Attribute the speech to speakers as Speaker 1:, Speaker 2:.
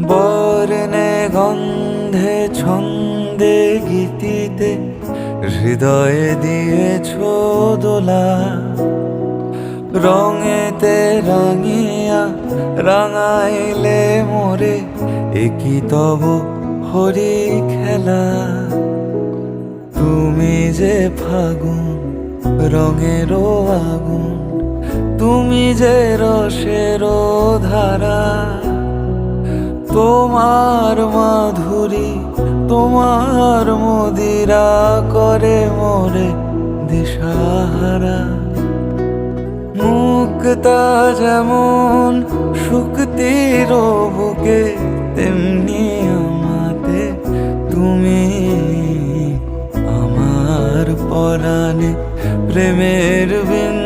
Speaker 1: বর্ণে গন্ধে ছন্দে গীতিতে হৃদয়ে দিয়েছ দোলা। রঙেতে রাঙিয়া রাঙাইলে মোরে একই তব হরি খেলা। তুমি যে ফাগুন, রঙেরও আগুন, তুমি যে রসেরও ধারা। তোমার মাধুরী, তোমার মদিরা করে মোরে দিশাহারা। মুক্তা যেমন শুক্তির বুকে, তেমনি আমাতে তুমি আমার পরাণে প্রেমের বিন